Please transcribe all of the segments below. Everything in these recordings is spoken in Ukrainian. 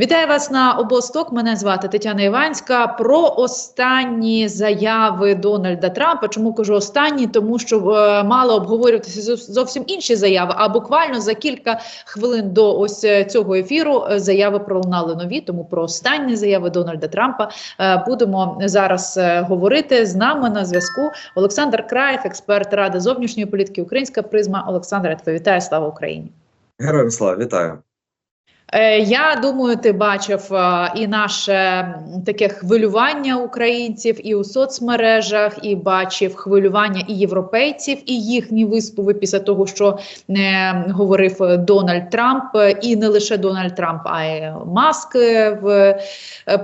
Вітаю вас на обосток. Мене звати Тетяна Іванська. Про останні заяви Дональда Трампа. Чому кажу останні? Тому що е, мало обговорюватися зовсім інші заяви. А буквально за кілька хвилин до ось е, цього ефіру е, заяви пролунали нові. Тому про останні заяви Дональда Трампа будемо зараз говорити. З нами на зв'язку Олександр Краєв, експерт ради зовнішньої політики, українська призма. Олександр, я тебе вітаю. Слава Україні! Героям слава, вітаю. Е, Я думаю, ти бачив е, і наше таке хвилювання українців і у соцмережах, і бачив хвилювання і європейців, і їхні виступи після того, що е, говорив Дональд Трамп, і не лише Дональд Трамп, а й Маск в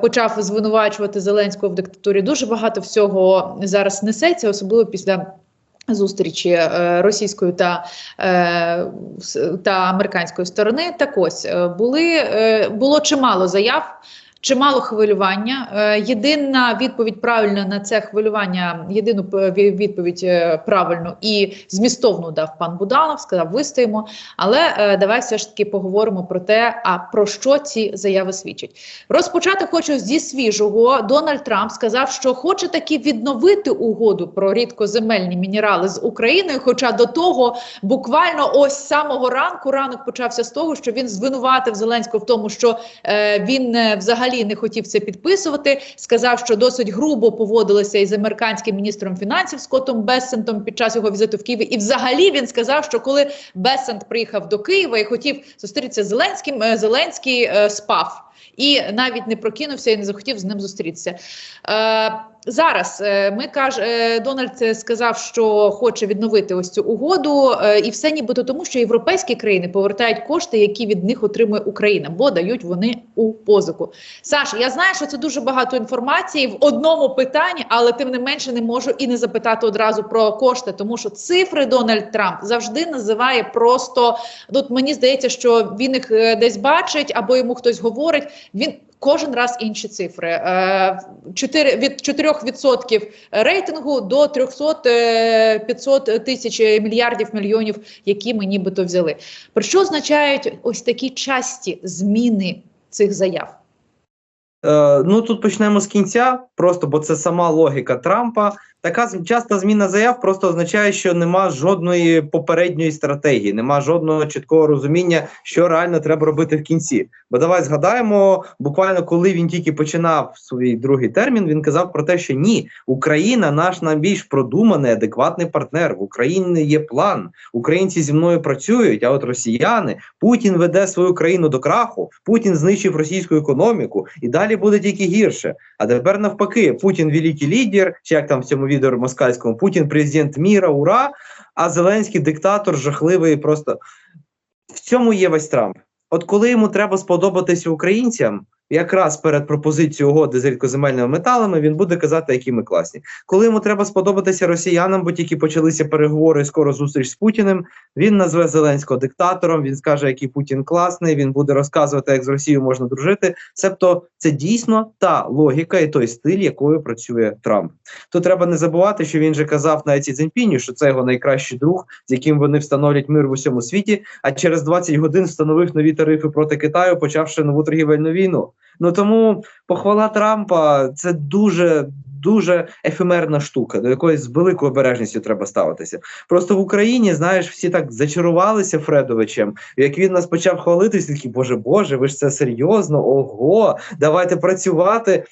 почав звинувачувати Зеленського в диктатурі. Дуже багато всього зараз несеться, особливо після. Зустрічі е, російської та, е, та американської сторони. Так ось е, були було чимало заяв, чимало хвилювання. Е, єдина відповідь правильна на це хвилювання, єдину відповідь е, правильну і змістовну дав пан Буданов. Сказав, вистоїмо. Але е, давай все ж таки поговоримо про те, а про що ці заяви свідчать. Розпочати хочу зі свіжого. Дональд Трамп сказав, що хоче таки відновити угоду про рідкоземельні мінерали з Україною. Хоча до того буквально ось самого ранку ранок почався з того, що він звинуватив Зеленського в тому, що е, він е, взагалі не хотів це підписувати. Сказав, що досить грубо поводилися із американським міністром фінансів Скоттом Бессентом під час його візиту в Києві. І взагалі він сказав, що коли Бессент приїхав до Києва і хотів зустрітися з Зеленським, е, Зеленський е, спав і навіть не прокинувся і не захотів з ним зустрітися. Е, зараз е, ми каже, Дональд сказав, що хоче відновити ось цю угоду, е, і все нібито тому, що європейські країни повертають кошти, які від них отримує Україна, бо дають вони у позику. Саш, я знаю, що це дуже багато інформації в одному питанні, але тим не менше не можу і не запитати одразу про кошти, тому що цифри Дональд Трамп завжди називає просто. Тут мені здається, що він їх е, десь бачить або йому хтось говорить. Він кожен раз інші цифри. Е, 4, від 4% рейтингу до 300 е, 500 тисяч мільярдів мільйонів, які ми нібито взяли. Про що означають ось такі часті зміни цих заяв? Е, ну тут почнемо з кінця, просто бо це сама логіка Трампа. Така часта зміна заяв просто означає, що нема жодної попередньої стратегії, нема жодного чіткого розуміння, що реально треба робити в кінці. Бо давай згадаємо, буквально коли він тільки починав свій другий термін, він казав про те, що ні, Україна наш найбільш продуманий, адекватний партнер. В Україні є план. Українці зі мною працюють. А от росіяни Путін веде свою країну до краху. Путін знищив російську економіку, і далі буде тільки гірше. А тепер навпаки, Путін великий лідер, чи як там в цьому відео москальському, Путін президент міра, ура! А Зеленський диктатор жахливий. Просто в цьому є весь Трамп. От коли йому треба сподобатися українцям, якраз перед пропозицією угоди з рідкоземельними металами, він буде казати, які ми класні. Коли йому треба сподобатися росіянам, бо тільки почалися переговори, скоро зустріч з Путіним. Він назве Зеленського диктатором. Він скаже, який Путін класний. Він буде розказувати, як з Росією можна дружити. Себто, це дійсно та логіка і той стиль, якою працює Трамп. Тут треба не забувати, що він же казав на Ці Цзіньпіню, що це його найкращий друг, з яким вони встановлять мир в усьому світі. А через 20 годин встановив нові тарифи проти Китаю, почавши нову торгівельну війну. Ну тому похвала Трампа це дуже. Дуже ефемерна штука, до якої з великою обережністю треба ставитися. Просто в Україні, знаєш, всі так зачарувалися Фредовичем. Як він нас почав хвалитися, такі боже Боже, ви ж це серйозно? Ого, давайте працювати.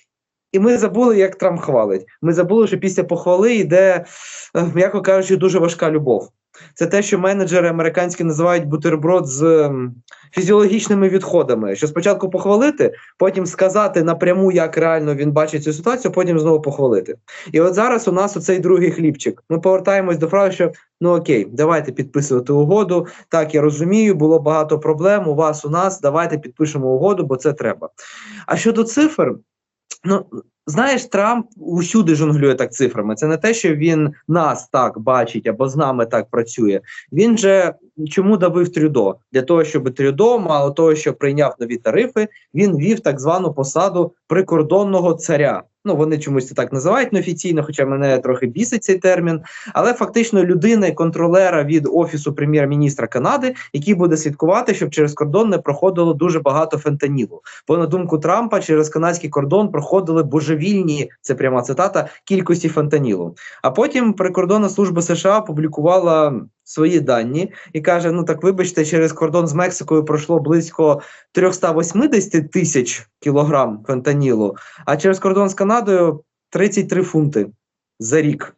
І ми забули, як Трамп хвалить. Ми забули, що після похвали йде, е, м'яко кажучи, дуже важка любов. Це те, що менеджери американські називають бутерброд з фізіологічними відходами. Що спочатку похвалити, потім сказати напряму, як реально він бачить цю ситуацію, потім знову похвалити. І от зараз у нас оцей другий хлібчик. Ми повертаємось до фрази, що ну окей, давайте підписувати угоду. Так, я розумію, було багато проблем. У вас у нас давайте підпишемо угоду, бо це треба. А щодо цифр, ну знаєш, Трамп усюди жонглює так цифрами. Це не те, що він нас так бачить або з нами так працює. Він же чому давив Трюдо? Для того, щоб Трюдо, мало того, що прийняв нові тарифи, він вів так звану посаду прикордонного царя. Ну, вони чомусь це так називають неофіційно, хоча мене трохи бісить цей термін. Але фактично людина контролера від офісу прем'єр-міністра Канади, який буде слідкувати, щоб через кордон не проходило дуже багато фентанілу. Бо на думку Трампа, через канадський кордон проходили божевільні, це пряма цитата, кількості фентанілу. А потім прикордонна служба США опублікувала свої дані і каже: Ну так вибачте, через кордон з Мексикою пройшло близько 380 тисяч кілограм фентанілу, а через кордон з Канадою 33 фунти за рік.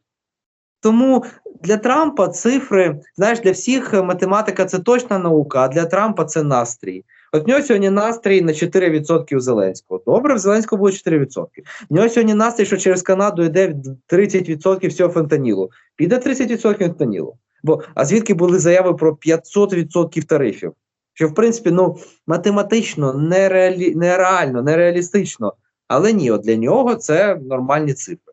Тому для Трампа цифри, знаєш, для всіх математика це точна наука, а для Трампа це настрій. От в нього сьогодні настрій на 4% у Зеленського. Добре, в Зеленського було 4%. В нього сьогодні настрій, що через Канаду йде 30% всього фентанілу. Піде 30% фентанілу. Бо а звідки були заяви про 500% тарифів? Що в принципі ну математично нереалі, нереально, нереалістично. Але ні, от для нього це нормальні цифри.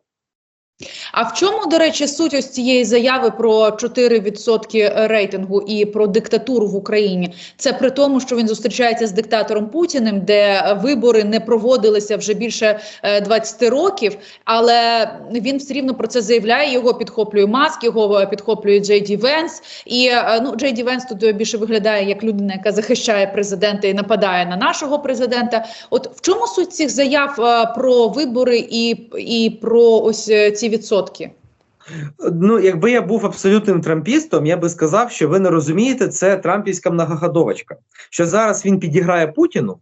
А в чому, до речі, суть ось цієї заяви про 4% рейтингу і про диктатуру в Україні? Це при тому, що він зустрічається з диктатором Путіним, де вибори не проводилися вже більше 20 років, але він все рівно про це заявляє. Його підхоплює Маск, його підхоплює Джей Ді Венс. І ну Джей Ді Венс тут більше виглядає як людина, яка захищає президента і нападає на нашого президента. От в чому суть цих заяв про вибори і, і про ось ці відсотки? Ну, якби я був абсолютним трампістом, я би сказав, що ви не розумієте, це трампівська многоходовочка. Що зараз він підіграє Путіну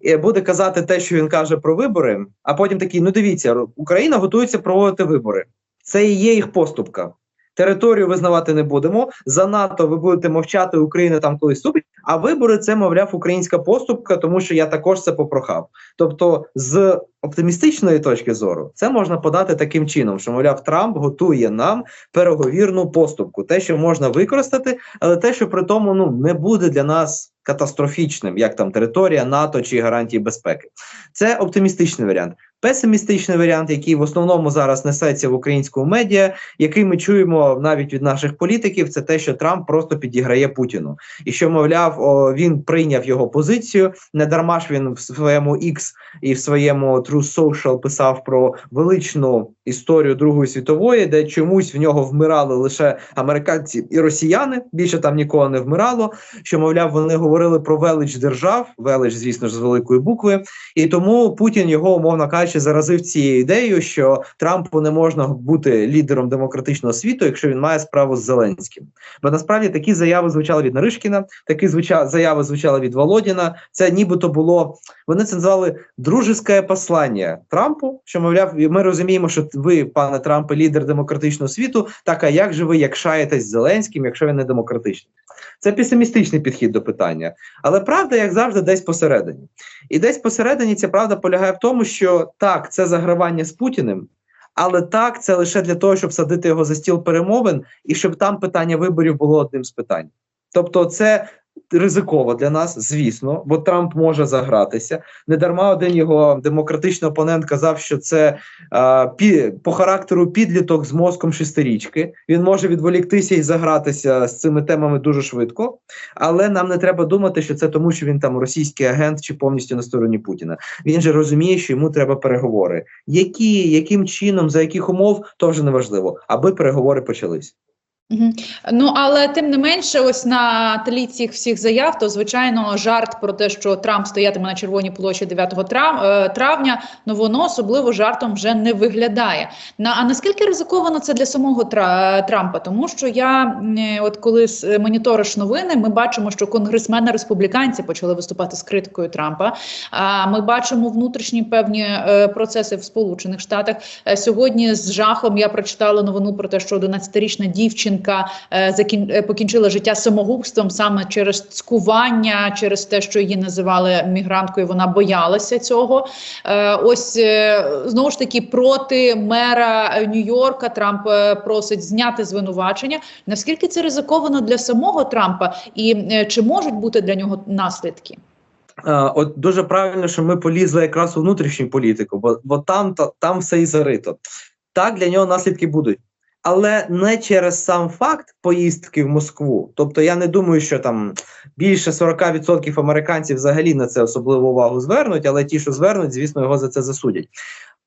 і буде казати те, що він каже про вибори, а потім такий: ну дивіться, Україна готується проводити вибори. Це і є їх поступка. Територію визнавати не будемо. За НАТО ви будете мовчати, Україна там колись вступить. А вибори це, мовляв, українська поступка, тому що я також це попрохав. Тобто, з оптимістичної точки зору, це можна подати таким чином, що мовляв, Трамп готує нам переговірну поступку, те, що можна використати, але те, що при тому ну не буде для нас катастрофічним, як там територія НАТО чи гарантії безпеки. Це оптимістичний варіант. Песимістичний варіант, який в основному зараз несеться в українському медіа, який ми чуємо навіть від наших політиків, це те, що Трамп просто підіграє Путіну, і що мовляв, о, він прийняв його позицію. Не дарма ж він в своєму X і в своєму True Social писав про величну історію Другої світової, де чомусь в нього вмирали лише американці і росіяни. Більше там нікого не вмирало. Що мовляв, вони говорили про велич держав, велич, звісно ж, з великої букви, і тому Путін його умовно кажучи, заразив цією ідеєю, що Трампу не можна бути лідером демократичного світу, якщо він має справу з Зеленським. Бо насправді такі заяви звучали від Наришкіна, такі звуча заяви звучали від Володіна. Це нібито було. Вони це назвали дружеське послання Трампу. Що мовляв, ми розуміємо, що ви, пане Трампе, лідер демократичного світу. Так а як же ви як шаєтесь з Зеленським, якщо він не демократичний? Це песимістичний підхід до питання. Але правда, як завжди, десь посередині. І десь посередині ця правда полягає в тому, що так, це загравання з Путіним, але так, це лише для того, щоб садити його за стіл перемовин і щоб там питання виборів було одним з питань. Тобто, це ризиково для нас, звісно, бо Трамп може загратися. Не дарма один його демократичний опонент казав, що це а, пі, по характеру підліток з мозком шестирічки. Він може відволіктися і загратися з цими темами дуже швидко, але нам не треба думати, що це тому, що він там російський агент чи повністю на стороні Путіна. Він же розуміє, що йому треба переговори. Які, яким чином, за яких умов, то вже не важливо, аби переговори почались. Ну але тим не менше, ось на тлі цих всіх заяв, то звичайно жарт про те, що Трамп стоятиме на червоній площі 9 трав, е, травня, ну воно особливо жартом вже не виглядає. На а наскільки ризиковано це для самого Трампа? Тому що я от коли моніториш новини, ми бачимо, що конгресмени республіканці почали виступати з критикою Трампа. А ми бачимо внутрішні певні е, процеси в Сполучених Штатах. Е, сьогодні з жахом я прочитала новину про те, що 11-річна дівчина дівчинка е, закін... покінчила життя самогубством саме через цькування, через те, що її називали мігранткою. Вона боялася цього. Е, ось е, знову ж таки проти мера Нью-Йорка Трамп е, просить зняти звинувачення. Наскільки це ризиковано для самого Трампа, і е, чи можуть бути для нього наслідки? От дуже правильно, що ми полізли якраз у внутрішню політику, бо бо там та, там все і зарито. Так для нього наслідки будуть але не через сам факт поїздки в Москву. Тобто я не думаю, що там більше 40% американців взагалі на це особливу увагу звернуть, але ті, що звернуть, звісно, його за це засудять.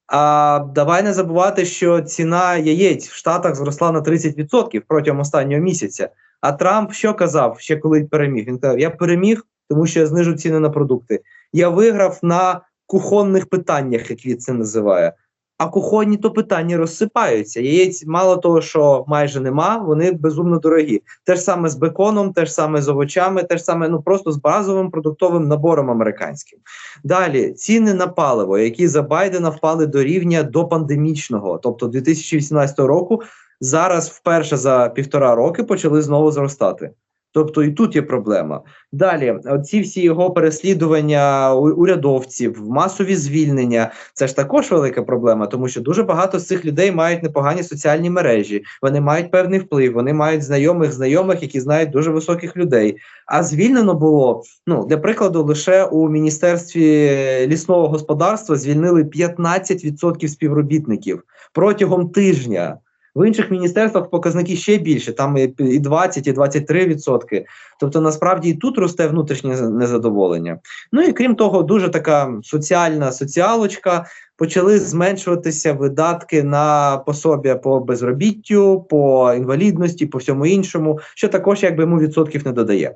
А давай не забувати, що ціна яєць в Штатах зросла на 30% протягом останнього місяця. А Трамп що казав ще коли переміг? Він казав: Я переміг, тому що я знижу ціни на продукти. Я виграв на кухонних питаннях, як він це називає. А кухонні то питання розсипаються. Яєць мало того, що майже нема, вони безумно дорогі. Те ж саме з беконом, те ж саме з овочами, те ж саме ну просто з базовим продуктовим набором американським. Далі ціни на паливо, які за Байдена впали до рівня до пандемічного, тобто 2018 року, зараз вперше за півтора роки почали знову зростати. Тобто і тут є проблема. Далі, ці всі його переслідування урядовців, масові звільнення це ж також велика проблема, тому що дуже багато з цих людей мають непогані соціальні мережі, вони мають певний вплив, вони мають знайомих знайомих, які знають дуже високих людей. А звільнено було ну для прикладу, лише у міністерстві лісного господарства звільнили 15% співробітників протягом тижня. В інших міністерствах показники ще більше, там і і 20, і 23 відсотки. Тобто, насправді і тут росте внутрішнє незадоволення. Ну і крім того, дуже така соціальна соціалочка. Почали зменшуватися видатки на пособія по безробіттю, по інвалідності, по всьому іншому, що також якби йому відсотків не додає.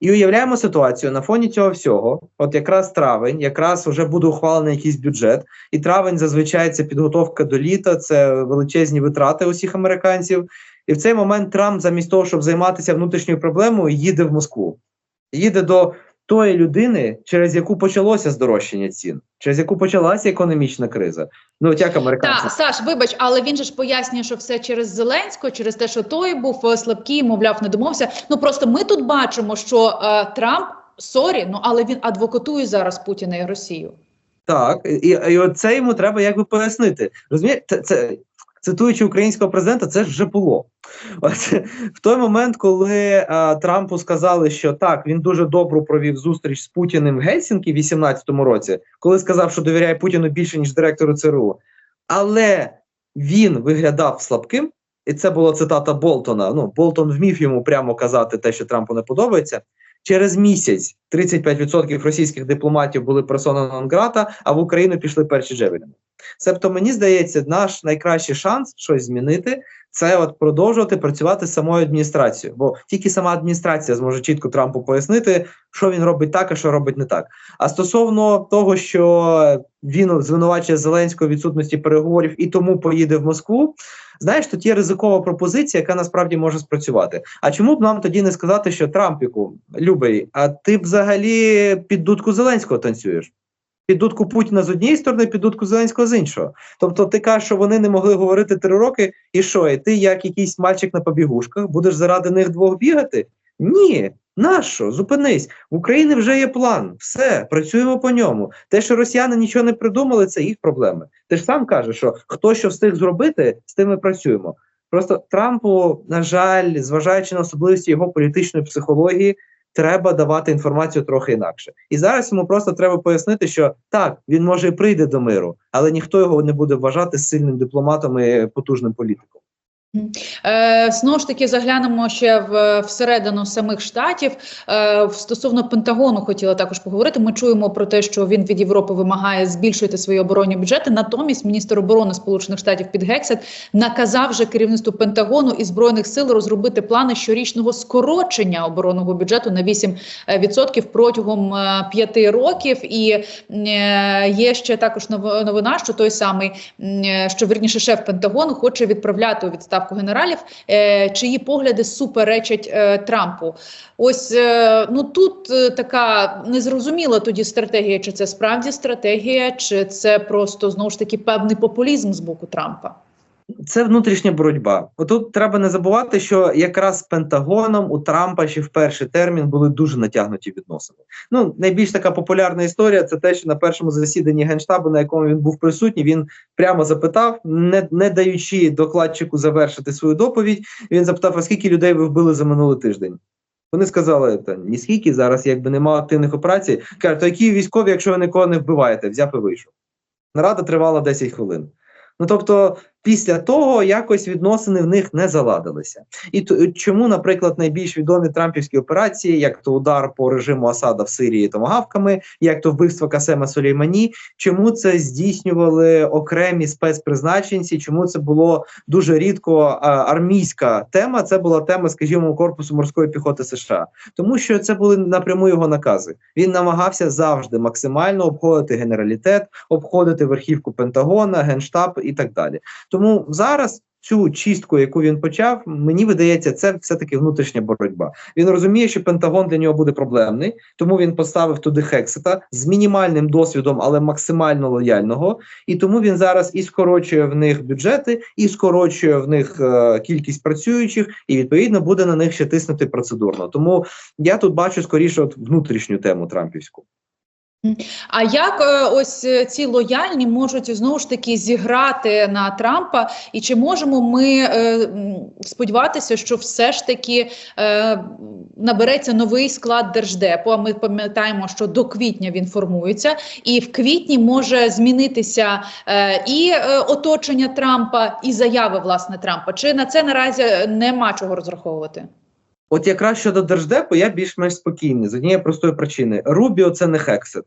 І уявляємо ситуацію на фоні цього всього. От якраз травень, якраз вже буде ухвалений якийсь бюджет, і травень зазвичай це підготовка до літа, це величезні витрати усіх американців. І в цей момент Трамп, замість того, щоб займатися внутрішньою проблемою, їде в Москву. Їде до тої людини, через яку почалося здорожчання цін, через яку почалася економічна криза. Ну от як американці Так, Саш, вибач, але він же ж пояснює, що все через Зеленського, через те, що той був е, слабкий, мовляв, не домовився. Ну просто ми тут бачимо, що е, Трамп сорі, ну але він адвокатує зараз Путіна і Росію. Так, і, і от це йому треба якби пояснити. Розумієте, це цитуючи українського президента, це вже було. От, в той момент, коли а, Трампу сказали, що так, він дуже добру провів зустріч з Путіним в Гельсінкі в 18-му році, коли сказав, що довіряє Путіну більше, ніж директору ЦРУ, але він виглядав слабким, і це була цитата Болтона. Ну, Болтон вмів йому прямо казати те, що Трампу не подобається. Через місяць 35% російських дипломатів були персона нон-грата, а в Україну пішли перші джевеліни. Себто, мені здається, наш найкращий шанс щось змінити це от продовжувати працювати з самою адміністрацією. Бо тільки сама адміністрація зможе чітко Трампу пояснити, що він робить так, а що робить не так. А стосовно того, що він звинувачує Зеленського відсутності переговорів і тому поїде в Москву. Знаєш, тут є ризикова пропозиція, яка насправді може спрацювати. А чому б нам тоді не сказати, що Трампіку, любий, а ти взагалі під дудку Зеленського танцюєш? Під дудку Путіна з однієї сторони, під дудку Зеленського з іншого. Тобто, ти кажеш, що вони не могли говорити три роки, і що? І ти, як якийсь мальчик на побігушках, будеш заради них двох бігати? Ні. Нащо? Зупинись. В Україні вже є план. Все, працюємо по ньому. Те, що росіяни нічого не придумали, це їх проблеми. Ти ж сам кажеш, що хто що встиг зробити, з тим ми працюємо. Просто Трампу, на жаль, зважаючи на особливості його політичної психології, треба давати інформацію трохи інакше. І зараз йому просто треба пояснити, що так, він може і прийде до миру, але ніхто його не буде вважати сильним дипломатом і потужним політиком. Е, Знову ж таки, заглянемо ще в всередину самих штатів. Е, стосовно Пентагону хотіла також поговорити. Ми чуємо про те, що він від Європи вимагає збільшувати свої оборонні бюджети. Натомість міністр оборони Сполучених Штатів Під Гексет наказав вже керівництву Пентагону і збройних сил розробити плани щорічного скорочення оборонного бюджету на 8% протягом е, п'яти років. І є ще також нов- новина, що той самий що верніше шеф Пентагону хоче відправляти у відставку генералів, е, чиї погляди суперечать е, Трампу. Ось е, ну тут така незрозуміла тоді стратегія, чи це справді стратегія, чи це просто знову ж таки певний популізм з боку Трампа. Це внутрішня боротьба. Отут треба не забувати, що якраз з Пентагоном у Трампа ще в перший термін були дуже натягнуті відносини. Ну, найбільш така популярна історія це те, що на першому засіданні генштабу, на якому він був присутній, він прямо запитав, не, не даючи докладчику завершити свою доповідь. Він запитав: а скільки людей ви вбили за минулий тиждень? Вони сказали, та ні скільки зараз, якби немає активних операцій. Кажуть, то які військові, якщо ви нікого не вбиваєте, взяв і вийшов. Нарада тривала 10 хвилин. Ну тобто, після того якось відносини в них не заладилися. І то чому, наприклад, найбільш відомі трампівські операції, як то удар по режиму Асада в Сирії томагавками, як то вбивство Касема Сулеймані, чому це здійснювали окремі спецпризначенці? Чому це було дуже рідко армійська тема? Це була тема, скажімо, корпусу морської піхоти США, тому що це були напряму його накази. Він намагався завжди максимально обходити генералітет, обходити верхівку Пентагона, генштаб і так далі. Тому зараз цю чистку, яку він почав, мені видається, це все-таки внутрішня боротьба. Він розуміє, що Пентагон для нього буде проблемний, тому він поставив туди Хексета з мінімальним досвідом, але максимально лояльного. І тому він зараз і скорочує в них бюджети, і скорочує в них е, кількість працюючих, і відповідно буде на них ще тиснути процедурно. Тому я тут бачу скоріше от внутрішню тему Трампівську. А як е, ось е, ці лояльні можуть знову ж таки зіграти на Трампа? І чи можемо ми е, сподіватися, що все ж таки е, набереться новий склад держдепу? А ми пам'ятаємо, що до квітня він формується, і в квітні може змінитися е, і е, оточення Трампа, і заяви власне Трампа. Чи на це наразі нема чого розраховувати? От якраз щодо держдепу, я більш-менш спокійний з однієї простої причини: Рубіо це не хексит.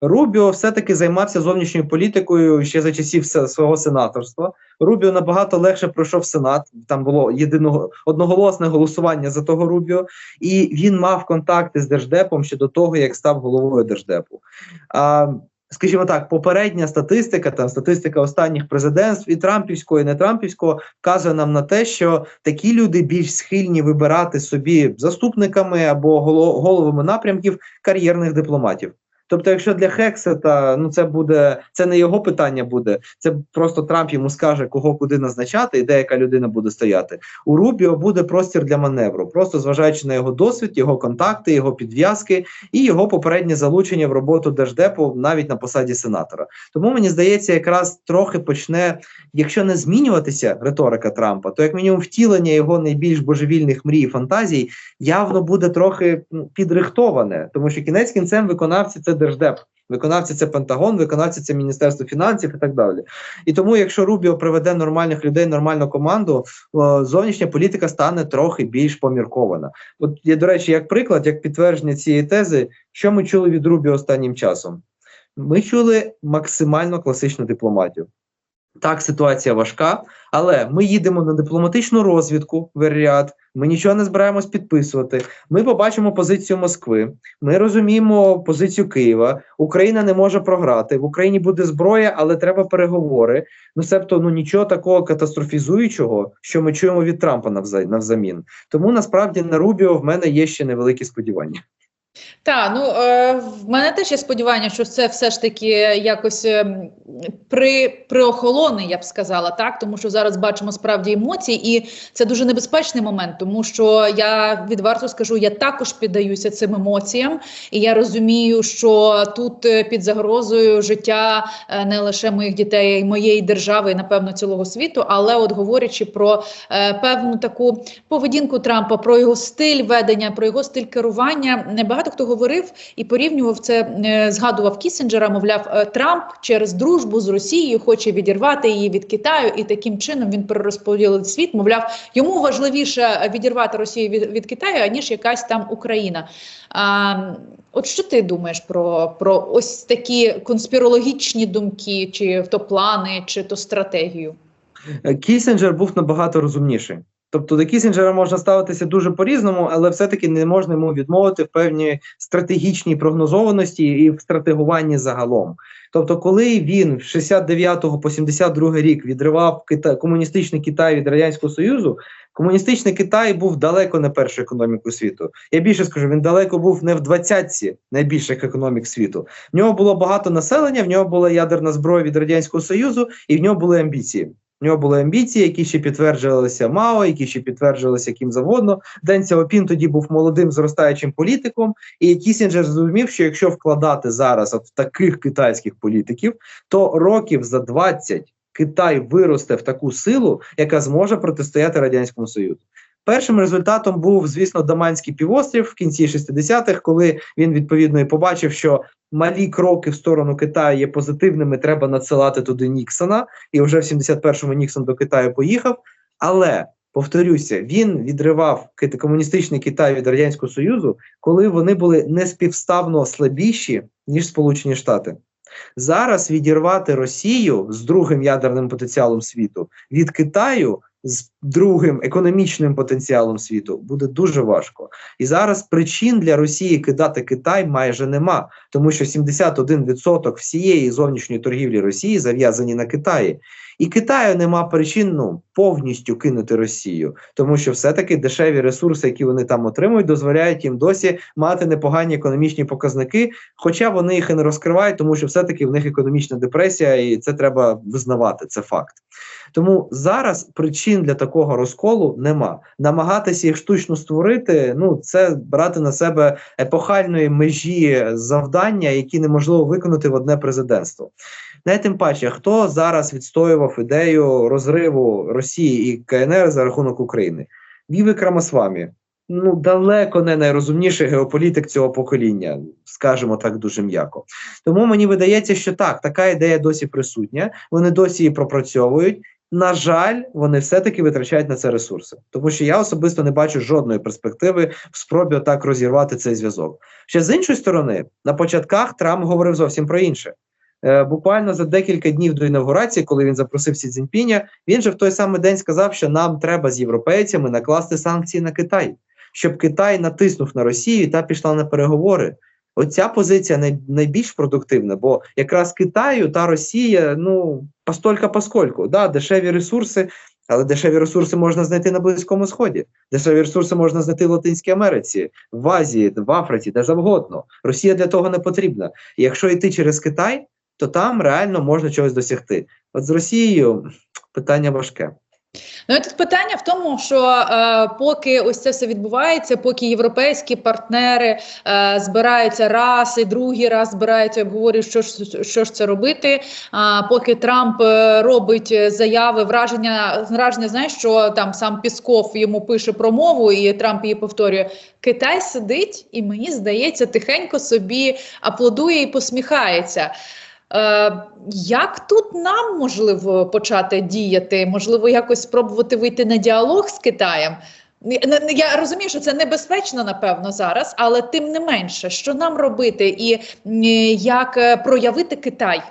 Рубіо все-таки займався зовнішньою політикою ще за часів свого сенаторства. Рубіо набагато легше пройшов сенат. Там було єдиного одноголосне голосування за того Рубіо, і він мав контакти з держдепом ще до того, як став головою держдепу. А, Скажімо так, попередня статистика, там статистика останніх президентств і Трампівського, і не Трампівського вказує нам на те, що такі люди більш схильні вибирати собі заступниками або головами напрямків кар'єрних дипломатів. Тобто, якщо для Хексета ну це буде це не його питання буде, це просто Трамп йому скаже, кого куди назначати, і де яка людина буде стояти. У Рубіо буде простір для маневру, просто зважаючи на його досвід, його контакти, його підв'язки і його попереднє залучення в роботу держдепу навіть на посаді сенатора. Тому мені здається, якраз трохи почне, якщо не змінюватися риторика Трампа, то як мінімум втілення його найбільш божевільних мрій і фантазій явно буде трохи підрихтоване, тому що кінець кінцем виконавці це держдеп. Виконавці це Пентагон, виконавці це Міністерство фінансів і так далі. І тому, якщо Рубіо приведе нормальних людей, нормальну команду, зовнішня політика стане трохи більш поміркована. От я, до речі, як приклад, як підтвердження цієї тези, що ми чули від Рубіо останнім часом? Ми чули максимально класичну дипломатію. Так, ситуація важка, але ми їдемо на дипломатичну розвідку в Еріад, Ми нічого не збираємось підписувати. Ми побачимо позицію Москви. Ми розуміємо позицію Києва. Україна не може програти. В Україні буде зброя, але треба переговори. Ну себто, ну нічого такого катастрофізуючого, що ми чуємо від Трампа навзамін. Тому насправді на Рубіо в мене є ще невеликі сподівання. Так, ну е, в мене теж є сподівання, що це все ж таки якось е, при приохолоне, я б сказала, так тому що зараз бачимо справді емоції, і це дуже небезпечний момент, тому що я відверто скажу, я також піддаюся цим емоціям, і я розумію, що тут е, під загрозою життя не лише моїх дітей, і моєї держави, і напевно цілого світу. Але, от говорячи про е, певну таку поведінку Трампа, про його стиль ведення, про його стиль керування, небагато багато хто говорив і порівнював це, е, згадував Кісінджера, мовляв, е, Трамп через дружбу з Росією хоче відірвати її від Китаю, і таким чином він перерозподілить світ. Мовляв, йому важливіше відірвати Росію від, від Китаю, аніж якась там Україна. А, От що ти думаєш про про ось такі конспірологічні думки, чи то плани, чи то стратегію? Кісінджер був набагато розумніший. Тобто до Кісінджера можна ставитися дуже по-різному, але все-таки не можна йому відмовити в певній стратегічній прогнозованості і в стратегуванні загалом. Тобто, коли він з 69 по 72 рік відривав Китай, комуністичний Китай від радянського союзу, комуністичний Китай був далеко не першою економікою світу. Я більше скажу, він далеко був не в двадцятці найбільших економік світу. В нього було багато населення, в нього була ядерна зброя від радянського союзу, і в нього були амбіції. Нього були амбіції, які ще підтверджувалися Мао, які ще підтверджувалися ким завгодно. Ден Сяопін тоді був молодим зростаючим політиком, і Кісінджер зрозумів, що якщо вкладати зараз от в таких китайських політиків, то років за 20 Китай виросте в таку силу, яка зможе протистояти радянському союзу. Першим результатом був, звісно, Даманський півострів в кінці 60-х, коли він відповідно і побачив, що малі кроки в сторону Китаю є позитивними. Треба надсилати туди Ніксона. І вже в 71-му Ніксон до Китаю поїхав. Але повторюся, він відривав комуністичний Китай від радянського союзу, коли вони були неспівставно слабіші ніж Сполучені Штати. Зараз відірвати Росію з другим ядерним потенціалом світу від Китаю з другим економічним потенціалом світу буде дуже важко. І зараз причин для Росії кидати Китай майже нема, тому що 71% всієї зовнішньої торгівлі Росії зав'язані на Китаї. І Китаю нема причин ну, повністю кинути Росію, тому що все-таки дешеві ресурси, які вони там отримують, дозволяють їм досі мати непогані економічні показники, хоча вони їх і не розкривають, тому що все-таки в них економічна депресія, і це треба визнавати. Це факт. Тому зараз причин для такого розколу нема. Намагатися їх штучно створити, ну це брати на себе епохальної межі завдання, які неможливо виконати в одне президентство. Не тим паче, хто зараз відстоював ідею розриву Росії і КНР за рахунок України? Вівик Рамасвамі. Ну, далеко не найрозумніший геополітик цього покоління, скажімо так дуже м'яко. Тому мені видається, що так, така ідея досі присутня, вони досі її пропрацьовують. На жаль, вони все-таки витрачають на це ресурси, тому що я особисто не бачу жодної перспективи в спробі так розірвати цей зв'язок. Ще з іншої сторони, на початках Трамп говорив зовсім про інше. Е, буквально за декілька днів до інаугурації, коли він запросив Сі Цзіньпіня, він же в той самий день сказав, що нам треба з європейцями накласти санкції на Китай, щоб Китай натиснув на Росію та пішла на переговори. Оця позиція най, найбільш продуктивна, бо якраз Китаю та Росія, ну постолька поскольку, да, дешеві ресурси, але дешеві ресурси можна знайти на Близькому Сході. Дешеві ресурси можна знайти в Латинській Америці, в Азії, в Африці, де завгодно. Росія для того не потрібна. І якщо йти через Китай, то там реально можна чогось досягти. От з Росією питання важке. Ну тут питання в тому, що е, поки ось це все відбувається, поки європейські партнери е, збираються раз і другий раз збираються, обговорюють, що ж що ж це робити. А поки Трамп е, робить заяви, враження враження, знаєш, що там сам Пісков йому пише промову, і Трамп її повторює. Китай сидить, і мені здається, тихенько собі аплодує і посміхається. Е, як тут нам можливо почати діяти? Можливо, якось спробувати вийти на діалог з Китаєм? Я розумію, що це небезпечно, напевно, зараз, але тим не менше, що нам робити і як е, проявити Китай?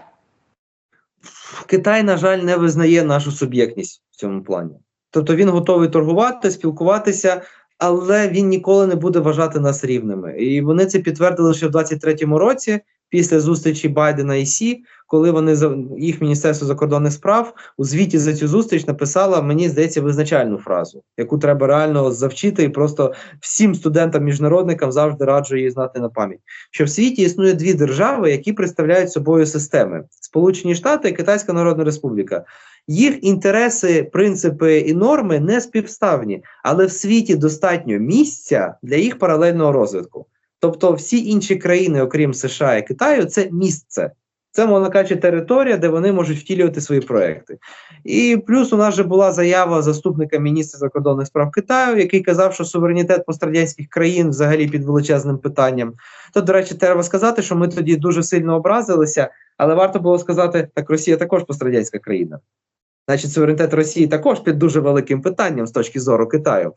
Китай, на жаль, не визнає нашу суб'єктність в цьому плані. Тобто він готовий торгувати, спілкуватися, але він ніколи не буде вважати нас рівними. І вони це підтвердили ще в 23-му році після зустрічі Байдена і Сі, коли вони їх міністерство закордонних справ у звіті за цю зустріч написала, мені здається, визначальну фразу, яку треба реально завчити, і просто всім студентам-міжнародникам завжди раджу її знати на пам'ять. Що в світі існує дві держави, які представляють собою системи: Сполучені Штати і Китайська Народна Республіка. Їх інтереси, принципи і норми не співставні, але в світі достатньо місця для їх паралельного розвитку. Тобто, всі інші країни, окрім США і Китаю, це місце. Це, мовно кажучи, територія, де вони можуть втілювати свої проекти. І плюс у нас вже була заява заступника міністра закордонних справ Китаю, який казав, що суверенітет пострадянських країн взагалі під величезним питанням. То, до речі, треба сказати, що ми тоді дуже сильно образилися, але варто було сказати, так Росія також пострадянська країна. Значить, суверенітет Росії також під дуже великим питанням з точки зору Китаю.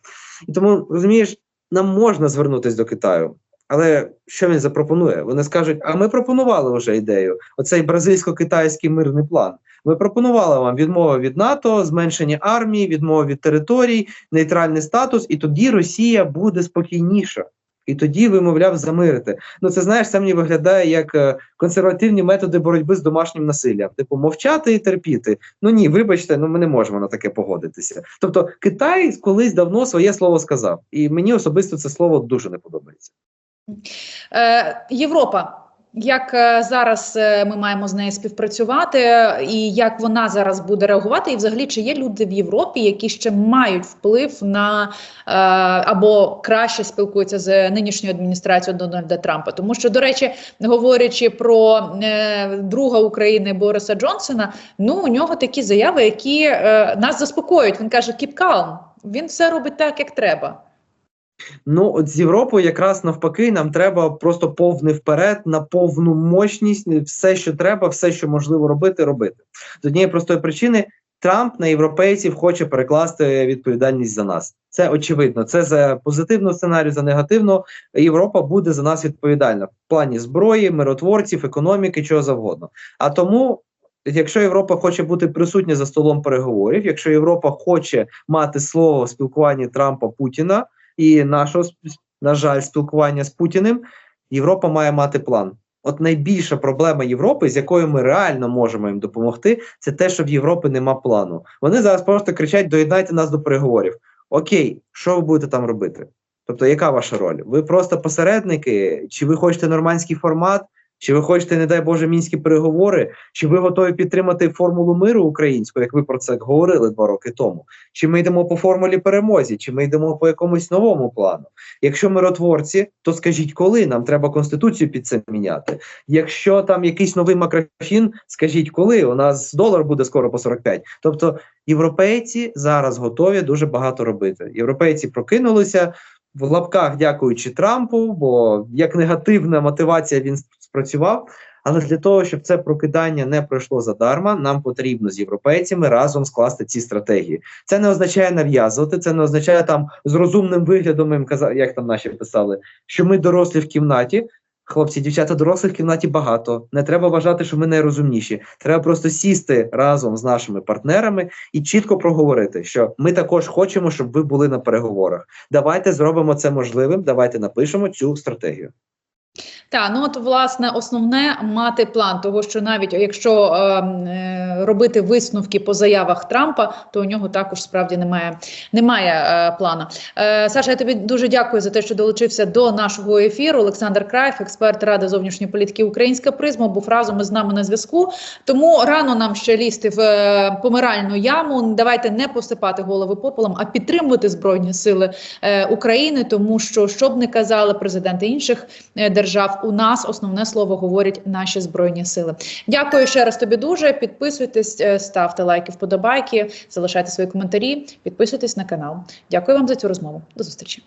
І тому розумієш, нам можна звернутися до Китаю. Але що він запропонує? Вони скажуть: а ми пропонували вже ідею. Оцей бразильсько-китайський мирний план. Ми пропонували вам відмову від НАТО, зменшення армії, відмову від територій, нейтральний статус, і тоді Росія буде спокійніша. І тоді ви, мовляв, замирите. Ну це знаєш, це мені виглядає як е, консервативні методи боротьби з домашнім насиллям. Типу, мовчати і терпіти. Ну ні, вибачте, ну ми не можемо на таке погодитися. Тобто, Китай колись давно своє слово сказав, і мені особисто це слово дуже не подобається. Е, Європа. Як е, зараз е, ми маємо з нею співпрацювати, і як вона зараз буде реагувати, і взагалі чи є люди в Європі, які ще мають вплив на або краще спілкуються з нинішньою адміністрацією Дональда Трампа? Тому що, до речі, говорячи про друга України Бориса Джонсона, ну у нього такі заяви, які нас заспокоюють. Він каже: «Keep calm, Він все робить так, як треба. Ну, от з Європою якраз навпаки, нам треба просто повний вперед, на повну мощність, все, що треба, все, що можливо робити, робити. З однієї простої причини Трамп на європейців хоче перекласти відповідальність за нас. Це очевидно. Це за позитивну сценарію, за негативну. Європа буде за нас відповідальна в плані зброї, миротворців, економіки, чого завгодно. А тому. Якщо Європа хоче бути присутня за столом переговорів, якщо Європа хоче мати слово в спілкуванні Трампа Путіна, і нашого на жаль, спілкування з Путіним, Європа має мати план. От найбільша проблема Європи, з якою ми реально можемо їм допомогти, це те, що в Європи нема плану. Вони зараз просто кричать: доєднайте нас до переговорів. Окей, що ви будете там робити? Тобто, яка ваша роль? Ви просто посередники? Чи ви хочете нормандський формат? Чи ви хочете, не дай Боже, мінські переговори? Чи ви готові підтримати формулу миру українську, як ви про це говорили два роки тому? Чи ми йдемо по формулі перемозі, чи ми йдемо по якомусь новому плану? Якщо миротворці, то скажіть, коли нам треба конституцію під це міняти? Якщо там якийсь новий макрофін, скажіть, коли у нас долар буде скоро по 45. Тобто європейці зараз готові дуже багато робити. Європейці прокинулися в лапках, дякуючи Трампу, бо як негативна мотивація він спрацював. Але для того, щоб це прокидання не пройшло задарма, нам потрібно з європейцями разом скласти ці стратегії. Це не означає нав'язувати, це не означає там з розумним виглядом, як там наші писали, що ми дорослі в кімнаті. Хлопці, дівчата, дорослих в кімнаті багато. Не треба вважати, що ми найрозумніші. Треба просто сісти разом з нашими партнерами і чітко проговорити, що ми також хочемо, щоб ви були на переговорах. Давайте зробимо це можливим. Давайте напишемо цю стратегію. Так, ну от власне основне мати план, того що навіть якщо е, е, робити висновки по заявах Трампа, то у нього також справді немає немає е, плану. Е, Саша, я тобі дуже дякую за те, що долучився до нашого ефіру. Олександр Краєв, експерт Ради зовнішньої політики Українська призма, був разом із нами на зв'язку. Тому рано нам ще лізти в е, помиральну яму. Давайте не посипати голови попелом, а підтримувати збройні сили е, України, тому що щоб не казали президенти інших е, держав, у нас основне слово говорять наші збройні сили. Дякую ще раз тобі дуже. Підписуйтесь, е, ставте лайки, вподобайки, залишайте свої коментарі, підписуйтесь на канал. Дякую вам за цю розмову. До зустрічі.